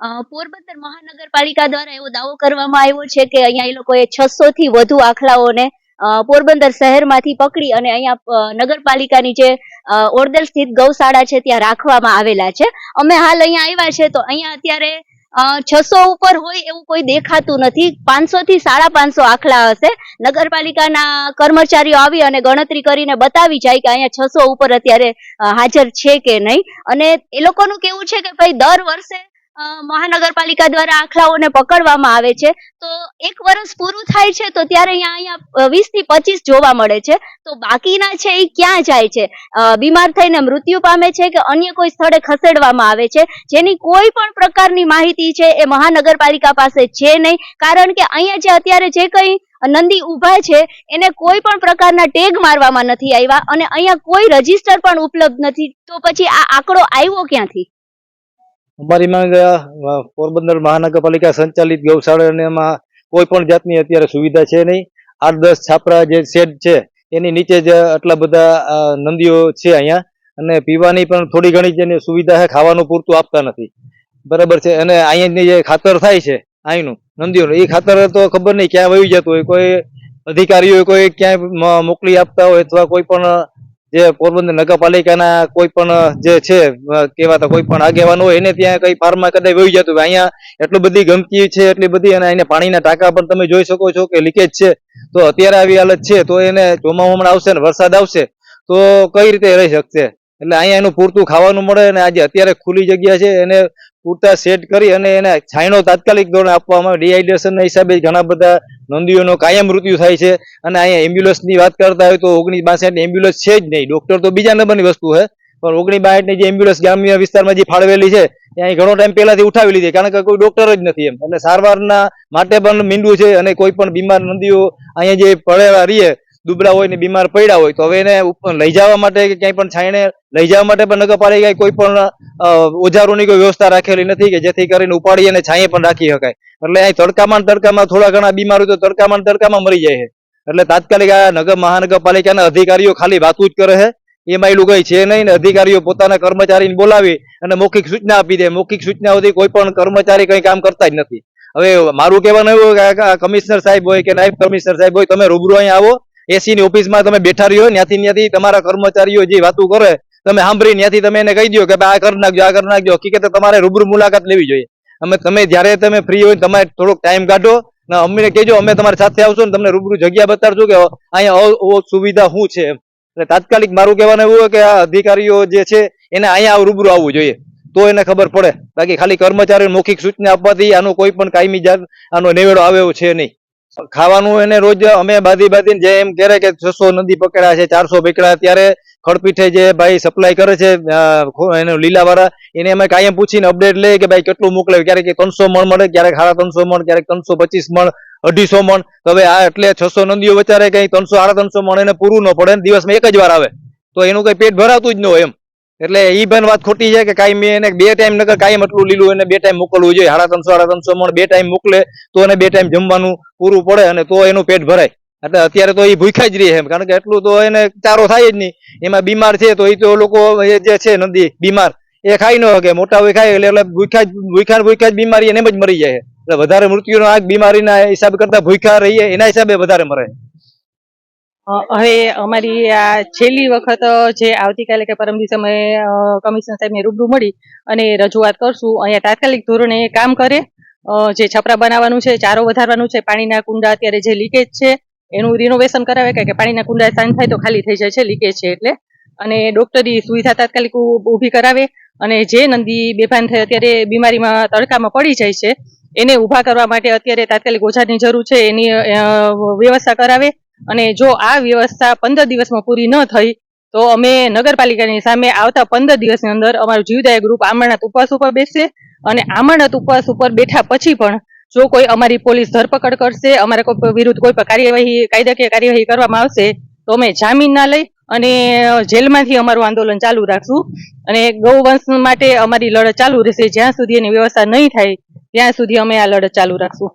પોરબંદર મહાનગરપાલિકા દ્વારા એવો દાવો કરવામાં આવ્યો છે કે અહીંયા એ લોકોએ છસો થી વધુ આખલાઓને પોરબંદર શહેરમાંથી પકડી અને અહીંયા નગરપાલિકાની જે ઓરદલ સ્થિત ગૌશાળા છે ત્યાં રાખવામાં આવેલા છે. અમે હાલ અહીંયા આવ્યા છે તો અહીંયા અત્યારે છસો ઉપર હોય એવું કોઈ દેખાતું નથી. પાંચસો થી સાડા પાંચસો આખલા હશે. નગરપાલિકાના કર્મચારીઓ આવી અને ગણતરી કરીને બતાવી જાય કે અહીંયા છસો ઉપર અત્યારે હાજર છે કે નહીં. અને એ લોકોનું કેવું છે કે ભાઈ દર વર્ષે મહાનગરપાલિકા દ્વારા આખલાઓને પકડવામાં આવે છે. તો એક વર્ષ પૂરું થાય છે તો ત્યારે અહીંયા અહીંયા વીસથી પચીસ જોવા મળે છે. તો બાકીના છે એ ક્યાં જાય છે? બીમાર થઈને મૃત્યુ પામે છે કે અન્ય કોઈ સ્થળે ખસેડવામાં આવે છે? જેની કોઈ પણ પ્રકારની માહિતી છે એ મહાનગરપાલિકા પાસે છે નહીં. કારણ કે અહીંયા જે અત્યારે જે કંઈ નંદી ઊભા છે એને કોઈ પણ પ્રકારના ટેગ મારવામાં નથી આવ્યા અને અહીંયા કોઈ રજિસ્ટર પણ ઉપલબ્ધ નથી. તો પછી આ આંકડો આવ્યો ક્યાંથી? અમારી માંગ પોરબંદર મહાનગરપાલિકા સંચાલિત ગૌશાળા અને એમાં કોઈ પણ જાતની અત્યારે સુવિધા છે નહીં. આઠ, દસ છાપરા જે શેડ છે, એની નીચે જ આટલા બધા નદીઓ નંદીઓ છે અહીંયા. અને પીવાની પણ થોડી ઘણી જેની સુવિધા છે, ખાવાનું પૂરતું આપતા નથી. બરાબર છે, અને અહીંયાની જે ખાતર થાય છે, અહીંનું, નંદીઓનું, એ ખાતર તો ખબર નહીં ક્યાં વહી જતું હોય. કોઈ અધિકારીઓ કોઈ ક્યાંય મોકલી આપતા હોય અથવા કોઈ પણ જે પોરબંદર નગરપાલિકાના કોઈ પણ, જે છે કેવા કહેવાતા કોઈ પણ આગેવાન હોય, એને ત્યાં કઈ ફાર્મમાં કદાચ વહી જતું હોય. અહીંયા એટલી બધી ગંદકી છે, એટલી બધી, અને અહીંયા પાણીના ટાંકા પણ તમે જોઈ શકો છો કે લીકેજ છે. તો અત્યારે આવી હાલત છે, તો એને ચોમાસું આવશે ને વરસાદ આવશે, તો કઈ રીતે રહી શકશે? એટલે અહીંયા એનું પૂરતું ખાવાનું મળે અને આજે અત્યારે ખુલ્લી જગ્યા છે, એને પૂરતા સેટ કરી અને એને છાંયડો તાત્કાલિક ધોરણે આપવામાં આવે. ડિહાઇડ્રેશનના હિસાબે ઘણા બધા નોંધીઓનો કાયમ મૃત્યુ થાય છે અને અહીંયા એમ્બ્યુલન્સની વાત કરતા હોય તો ઓગણીસ બાસઠની એમ્બ્યુલન્સ છે જ નહીં. ડોક્ટર તો બીજા નંબરની વસ્તુ છે, પણ ઓગણીસ બાસઠની જે એમ્બ્યુલન્સ ગ્રામ્ય વિસ્તારમાં જે ફાળવેલી છે ત્યાં ઘણો ટાઈમ પહેલાથી ઉઠાવી લીધી. કારણ કે કોઈ ડોક્ટર જ નથી એમ. એટલે સારવારના માટે પણ મીંડું છે અને કોઈ પણ બીમાર નંદીઓ અહીંયા જે પડેલા રહીએ દુબળા હોય ને બીમાર પડ્યા હોય તો હવે એને લઈ જવા માટે કે ક્યાંય પણ છાંયણે લઈ જવા માટે પણ નગરપાલિકાએ કોઈ પણ ઓજારોની કોઈ વ્યવસ્થા રાખેલી નથી કે જેથી કરીને ઉપાડી અને છાંયે પણ રાખી શકાય. એટલે અહીં તડકામાં તડકામાં થોડા ઘણા બીમાર હોય તો તડકામાં તડકામાં મરી જાય છે. એટલે તાત્કાલિક આ નગર મહાનગરપાલિકાના અધિકારીઓ ખાલી વાતું જ કરે છે. એમાં એલું કઈ છે નહીં ને અધિકારીઓ પોતાના કર્મચારીને બોલાવી અને મૌખિક સૂચના આપી દે. મૌખિક સૂચનાઓથી કોઈ પણ કર્મચારી કઈ કામ કરતા જ નથી. હવે મારું કહેવાનું એવું કે કમિશનર સાહેબ હોય કે નાયબ કમિશનર સાહેબ હોય, તમે રૂબરૂ અહીં આવો. એસી ની ઓફિસમાં તમે બેઠા રહ્યો ત્યાંથી ત્યાંથી તમારા કર્મચારીઓ જે વાતું કરે, તમે સાંભળી ત્યાંથી તમે એને કહી દો કે ભાઈ આ કરી નાખજો, આ કરી નાખજો હકીકતે તમારે રૂબરૂ મુલાકાત લેવી જોઈએ. અમે, તમે જ્યારે તમે ફ્રી હોય તમારે થોડોક ટાઈમ કાઢો, ને અમને કહેજો, અમે તમારી સાથે આવશું ને તમને રૂબરૂ જગ્યા બતાડશું કે અહીંયા સુવિધા શું છે એટલે તાત્કાલિક મારું કહેવાનું એવું કે આ અધિકારીઓ જે છે, એને અહીંયા રૂબરૂ આવવું જોઈએ. તો એને ખબર પડે. બાકી ખાલી કર્મચારીઓ મૌખિક સૂચના આપવાથી આનો કોઈ પણ કાયમી જાત, આનો નિવેડો આવે એવું છે નહીં. ખાવાનું એને રોજ અમે બાધી બાંધીને જે એમ કહે કે છસો નદી પકડ્યા છે, ચારસો પકડ્યા, ત્યારે ખડપીઠે જે ભાઈ સપ્લાય કરે છે એને લીલાવાળા, એને અમે કાયમ પૂછીને અપડેટ લઈએ કે ભાઈ કેટલું મોકલે ક્યારેક ત્રણસો મણ મળે, ક્યારેક સાડા ત્રણસો મણ, ક્યારેક ત્રણસો પચીસ મણ, અઢીસો મણ. હવે આ એટલે છસો નદીઓ વચારે કઈ ત્રણસો, સાડા ત્રણસો મણ એને પૂરું ન પડે દિવસમાં એક જ વાર આવે. તો એનું કઈ પેટ ભરાતું જ ન હોય એમ. એટલે ઈ પણ વાત ખોટી છે કે કાંઈ એને બે ટાઈમ નકર કાયમ એટલું લીલું એને બે ટાઈમ મોકલવું જોઈએ. સાડા ત્રણસો સાડા ત્રણસો મણ બે ટાઈમ મોકલે તો એને બે ટાઈમ જમવાનું પૂરું પડે અને તો એનું પેટ ભરાય. એટલે અત્યારે તો એ ભૂખ્યા જ રહે એમ. કારણ કે એટલું તો એને ચારો થાય જ નહીં. એમાં બીમાર છે તો એ તો લોકો જે છે નદી, બીમાર, એ ખાઈ ન શકે. મોટા હોય ખાય એટલે ભૂખ્યા ભૂખ્યા ભૂખ્યા જ બીમારી એને જ મરી જાય એટલે વધારે મૃત્યુનો આ બીમારીના હિસાબ કરતા ભૂખ્યા રહીએ એના હિસાબે વધારે મરે. હવે અમારી આ છેલ્લી વખત જે આવતીકાલે કે પરમ દિવસે અમે કમિશનર સાહેબને રૂબરૂ મળી અને રજૂઆત કરશું, અહીંયા તાત્કાલિક ધોરણે કામ કરે. જે છપરા બનાવવાનું છે, ચારો વધારવાનું છે, પાણીના કુંડા અત્યારે જે લીકેજ છે, એનું રિનોવેશન કરાવે કે પાણીના કુંડા સાંજ થાય તો ખાલી થઈ જાય છે, લીકેજ છે એટલે. અને ડોક્ટરી સુવિધા તાત્કાલિક ઊભી કરાવે અને જે નંદી બેભાન થઈ અત્યારે બીમારીમાં તડકામાં પડી જાય છે, એને ઊભા કરવા માટે અત્યારે તાત્કાલિક ઓછાની જરૂર છે, એની વ્યવસ્થા કરાવે. અને જો આ વ્યવસ્થા પંદર દિવસમાં પૂરી ન થઈ, તો અમે નગરપાલિકાની સામે આવતા પંદર દિવસની અંદર અમારું જીવદાય ગ્રુપ આમરણાથ ઉપવાસ ઉપર બેસશે અને આમરણાથ ઉપવાસ ઉપર બેઠા પછી પણ જો કોઈ અમારી પોલીસ ધરપકડ કરશે, અમારા કોઈ વિરુદ્ધ કોઈ પણ કાર્યવાહી, કાયદાકીય કાર્યવાહી કરવામાં આવશે, તો અમે જામીન ના લઈ અને જેલમાંથી અમારું આંદોલન ચાલુ રાખશું. અને ગૌવંશ માટે અમારી લડત ચાલુ રહેશે. જ્યાં સુધી એની વ્યવસ્થા નહીં થાય, ત્યાં સુધી અમે આ લડત ચાલુ રાખશું.